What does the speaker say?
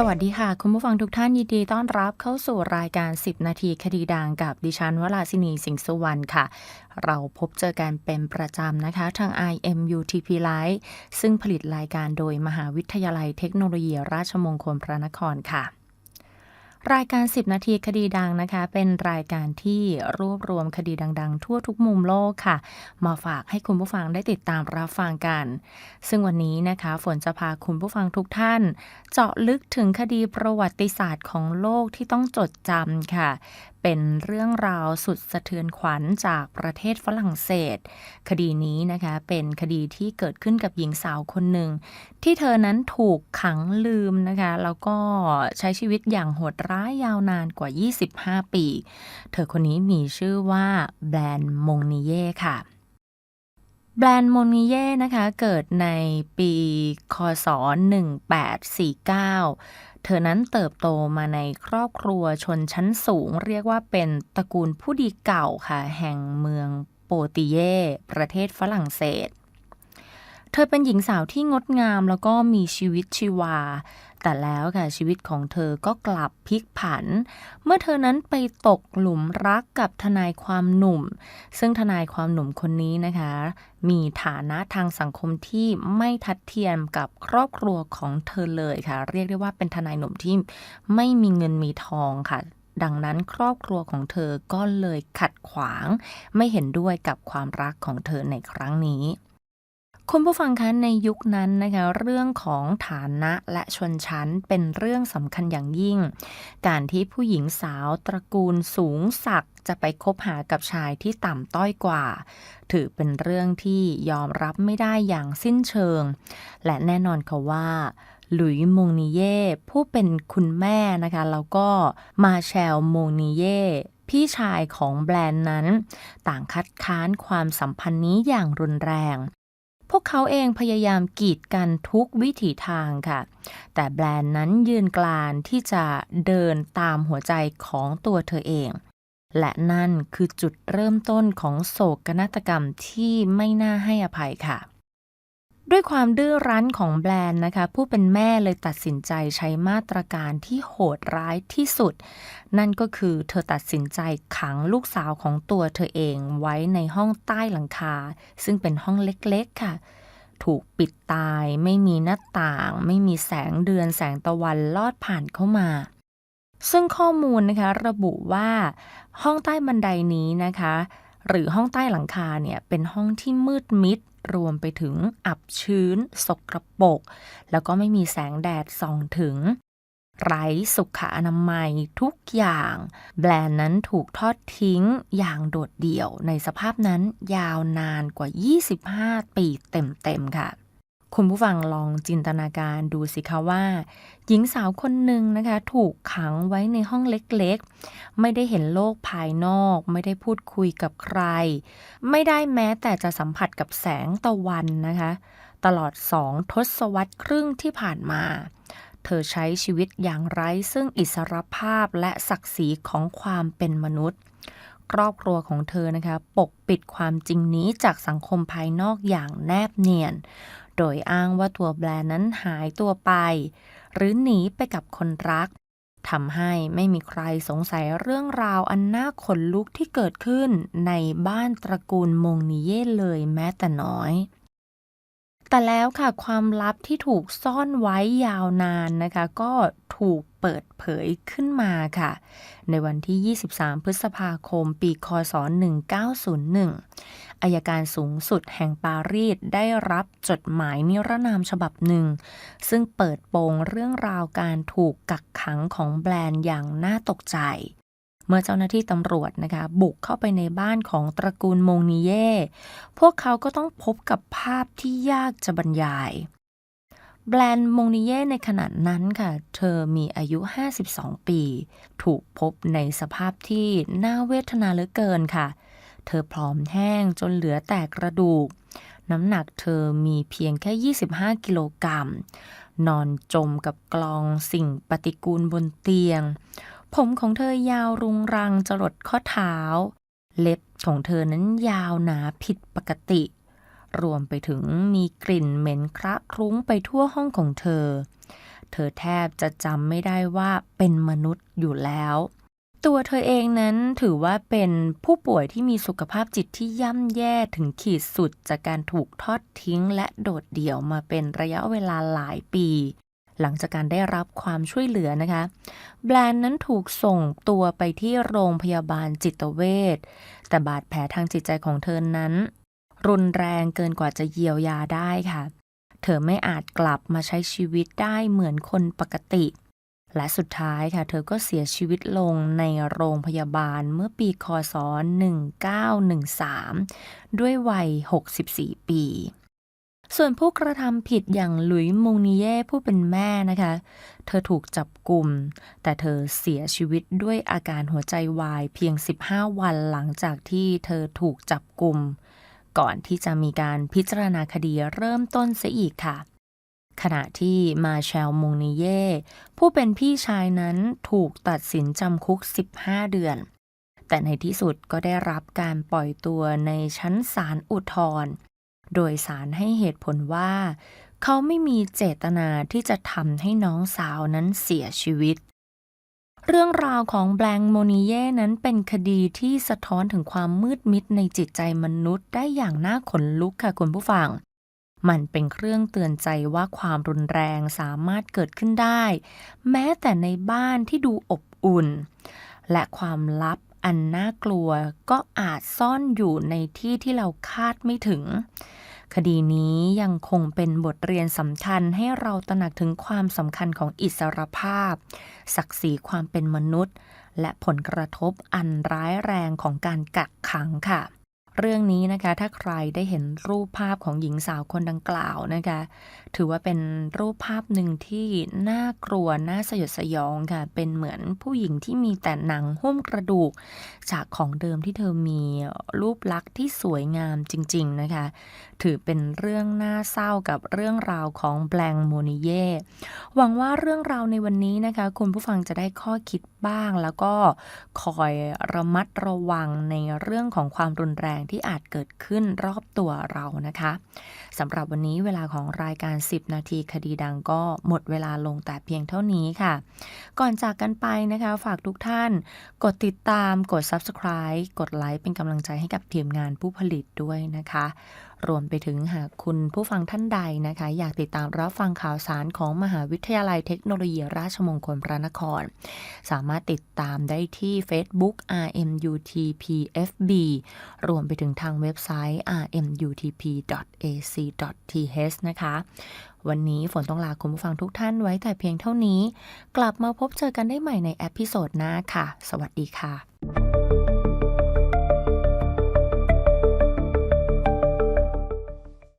สวัสดีค่ะ คุณผู้ฟังทุกท่านยินดีต้อนรับเข้าสู่รายการ 10 นาทีคดีดังกับดิฉันวราศินีสิงห์สุวรรณค่ะ เราพบเจอกันเป็นประจำนะคะ ทาง IMUTP Live ซึ่งผลิตรายการโดยมหาวิทยาลัยเทคโนโลยีราชมงคลพระนครค่ะ รายการ 10 นาทีคดีดังนะคะ เป็นรายการที่รวบรวมคดีดัง ๆ ทั่วทุกมุมโลกค่ะ มาฝากให้คุณผู้ฟังได้ติดตามรับฟังกัน ซึ่งวันนี้นะคะฝนจะพาคุณผู้ฟังทุกท่าน เจาะลึกถึงคดีประวัติศาสตร์ของโลกที่ต้องจดจำค่ะ เป็นเรื่องราวสุดสะเทือนขวัญจากประเทศฝรั่งเศส คดีนี้นะคะเป็นคดีที่เกิดขึ้นกับหญิงสาวคนหนึ่ง ที่เธอนั้นถูกขังลืมนะคะแล้วก็ใช้ชีวิตอย่างโหดร้ายยาวนานกว่า 25 ปี เธอคนนี้มีชื่อว่าแบรนด์มงนิเย่ค่ะแบรนด์โมนิเย่นะคะ เกิดในปี คศ 1849 เธอนั้นเติบโตมาในครอบครัวชนชั้นสูง เรียกว่าเป็นตระกูลผู้ดีเก่าค่ะ แห่งเมืองโปติเย่ประเทศฝรั่งเศส เธอเป็นหญิงสาวที่งดงามแล้วก็มีชีวิตชีวา แต่แล้วค่ะชีวิตของเธอก็กลับพลิกผัน เมื่อเธอนั้นไปตกหลุมรักกับทนายความหนุ่ม ซึ่งทนายความหนุ่มคนนี้นะคะ มีฐานะทางสังคมที่ไม่ทัดเทียมกับครอบครัวของเธอเลยค่ะ เรียกได้ว่าเป็นทนายหนุ่มที่ไม่มีเงินมีทองค่ะดังนั้นครอบครัวของเธอก็เลยขัดขวาง ไม่เห็นด้วยกับความรักของเธอในครั้งนี้ คุณผู้ฟังคะในยุคนั้นนะคะเรื่องของฐานะและชนชั้นเป็นเรื่องสำคัญอย่างยิ่ง การที่ผู้หญิงสาวตระกูลสูงศักดจะไปคบหากับชายที่ต่ำต้อยกว่า ถือเป็นเรื่องที่ยอมรับไม่ได้อย่างสิ้นเชิง และแน่นอนค่ะว่า หลุยส์มงนิเย่ผู้เป็นคุณแม่นะคะ แล้วก็มาแชลมงนิเย่พี่ชายของแบรนด์นั้น ต่างคัดค้านความสัมพันธ์นี้อย่างรุนแรง พวกเขาเองพยายามกีดกันทุกวิถีทางค่ะ แต่แบรนด์นั้นยืนกลานที่จะเดินตามหัวใจของตัวเธอเอง และนั่นคือจุดเริ่มต้นของโศกนาฏกรรมที่ไม่น่าให้อภัยค่ะ ด้วยความดื้อรั้นของแบรนด์นะคะ ผู้เป็นแม่เลยตัดสินใจใช้มาตรการที่โหดร้ายที่สุด นั่นก็คือเธอตัดสินใจขังลูกสาวของตัวเธอเองไว้ในห้องใต้หลังคา ซึ่งเป็นห้องเล็กๆค่ะ ถูกปิดตายไม่มีหน้าต่าง ไม่มีแสงเดือนแสงตะวันลอดผ่านเข้ามา ซึ่งข้อมูลนะคะระบุว่าห้องใต้บันไดนี้นะคะ หรือห้องใต้หลังคาเนี่ยเป็นห้องที่มืดมิด รวมไปถึงอับชื้น สกรปรกแล้วก็ไม่มีแสงแดดส่องถึง ไร้สุขอนามัยทุกอย่าง แบรนด์นั้นถูกทอดทิ้งอย่างโดดเดี่ยวในสภาพนั้นยาวนานกว่า 25 ปีเต็มๆค่ะ คุณผู้ฟังลองจินตนาการดูสิคะว่า หญิงสาวคนหนึ่งนะคะ ถูกขังไว้ในห้องเล็กๆ ไม่ได้เห็นโลกภายนอก ไม่ได้พูดคุยกับใคร ไม่ได้แม้แต่จะสัมผัสกับแสงตะวันนะคะ ตลอดสองทศวรรษครึ่งที่ผ่านมา เธอใช้ชีวิตอย่างไร้ซึ่งอิสรภาพและศักดิ์ศรีของความเป็นมนุษย์ครอบครัวของเธอนะคะ ปกปิดความจริงนี้จากสังคมภายนอกอย่างแนบเนียน โดยอ้างว่าตัวแบรนด์นั้นหายตัวไป หรือหนีไปกับคนรักทำให้ไม่มีใครสงสัยเรื่องราวอันน่าขนลุกที่เกิดขึ้นในบ้านตระกูลมงนิเย่เลยแม้แต่น้อย แต่แล้วค่ะความลับที่ถูกซ่อนไว้ยาวนานนะคะ ก็ถูกเปิดเผยขึ้นมาค่ะ ในวันที่ 23 พฤษภาคม ปีคศ 1901อายการสูงสุดแห่งปารีสได้รับจดหมายนิรนามฉบับหนึ่ง ซึ่งเปิดโปงเรื่องราวการถูกกักขังของแบรนด์อย่างน่าตกใจ เมื่อเจ้าหน้าที่ตำรวจนะคะบุกเข้าไปในบ้านของตระกูลมงนิเย่พวกเขาก็ต้องพบกับภาพที่ยากจะบรรยาย แบรนด์มงนิเย่ในขณะนั้นค่ะ เธอมีอายุ 52 ปี ถูกพบในสภาพที่น่าเวทนาเหลือเกินค่ะ เธอผอมแห้งจนเหลือแต่กระดูก น้ำหนักเธอมีเพียงแค่ 25 กิโลกรัมนอนจมกับกลองสิ่งปฏิกูลบนเตียง ผมของเธอยาวรุงรังจรดข้อเท้า เล็บของเธอนั้นยาวหนาผิดปกติ รวมไปถึงมีกลิ่นเหม็นคระคลุ้งไปทั่วห้องของเธอเธธอแทบจะจำไม่ได้ว่าเป็นมนุษย์อยู่แล้ว ตัวเธอเองนั้นถือว่าเป็นผู้ป่วยที่มีสุขภาพจิตที่ย่ำแย่ถึงขีดสุดจากการถูกทอดทิ้งและโดดเดี่ยวมาเป็นระยะเวลาหลายปี หลังจากการได้รับความช่วยเหลือนะคะ แบรนด์นั้นถูกส่งตัวไปที่โรงพยาบาลจิตเวชแต่บาดแผลทางจิตใจของเธอนั้น รุนแรงเกินกว่าจะเยียวยาได้ค่ะ เธอไม่อาจกลับมาใช้ชีวิตได้เหมือนคนปกติ และสุดท้ายค่ะ เธอก็เสียชีวิตลงในโรงพยาบาลเมื่อปีคศ 1913 ด้วยวัย 64 ปี ส่วนผู้กระทำผิดอย่างหลุยมูนิเย่ผู้เป็นแม่นะคะ เธอถูกจับกลุ่ม แต่เธอเสียชีวิตด้วยอาการหัวใจวายเพียง 15 วันหลังจากที่เธอถูกจับกลุ่ม ก่อนที่จะมีการพิจารณาคดีเริ่มต้นเสียอีกค่ะ ขณะที่มาแชลมูนิเย่ผู้เป็นพี่ชายนั้นถูกตัดสินจำคุก 15 เดือน แต่ในที่สุดก็ได้รับการปล่อยตัวในชั้นศาลอุทธรณ์ โดยศาลให้เหตุผลว่า เขาไม่มีเจตนาที่จะทำให้น้องสาวนั้นเสียชีวิต เรื่องราวของแบงโมนิเย่นั้นเป็นคดีที่สะท้อนถึงความมืดมิดในจิตใจมนุษย์ได้อย่างน่าขนลุกค่ะคุณผู้ฟัง มันเป็นเครื่องเตือนใจว่าความรุนแรงสามารถเกิดขึ้นได้ แม้แต่ในบ้านที่ดูอบอุ่น และความลับอันน่ากลัวก็อาจซ่อนอยู่ในที่ที่เราคาดไม่ถึง คดีนี้ยังคงเป็นบทเรียนสำคัญให้เราตระหนักถึงความสำคัญของอิสรภาพ ศักดิ์ศรีความเป็นมนุษย์ และผลกระทบอันร้ายแรงของการกักขังค่ะ เรื่องนี้นะคะถ้าใครได้เห็นรูปภาพของหญิงสาวคนดังกล่าวนะคะถือว่าเป็นรูปภาพหนึ่งที่น่ากลัวน่าสยดสยองค่ะเป็นเหมือนผู้หญิงที่มีแต่หนังหุ้มกระดูก จากของเดิมที่เธอมีรูปลักษณ์ที่สวยงามจริง ๆนะคะ ถือเป็นเรื่องน่าเศร้ากับเรื่องราวของแบงโมนิเย่หวังว่าเรื่องราวในวันนี้นะคะ คุณผู้ฟังจะได้ข้อคิดบ้าง แล้วก็คอยระมัดระวังในเรื่องของความรุนแรงที่อาจเกิดขึ้นรอบตัวเรานะคะสำหรับวันนี้เวลาของรายการ 10 นาทีคดีดังก็หมดเวลาลงแต่เพียงเท่านี้ค่ะ ก่อนจากกันไปนะคะ ฝากทุกท่าน กดติดตามกด Subscribe กดไลค์เป็นกำลังใจให้กับทีมงานผู้ผลิตด้วยนะคะรวมไปถึงหากคุณผู้ฟังท่านใดนะคะ อยากติดตามรับฟังข่าวสารของมหาวิทยาลัยเทคโนโลยีราชมงคลพระนคร สามารถติดตามได้ที่ Facebook RMUTPFB รวมไปถึงทางเว็บไซต์ rmutp.ac.th นะคะ วันนี้ฝนต้องลาคุณผู้ฟังทุกท่านไว้แต่เพียงเท่านี้ กลับมาพบเจอกันได้ใหม่ในเอพิโซดหน้าค่ะ สวัสดีค่ะ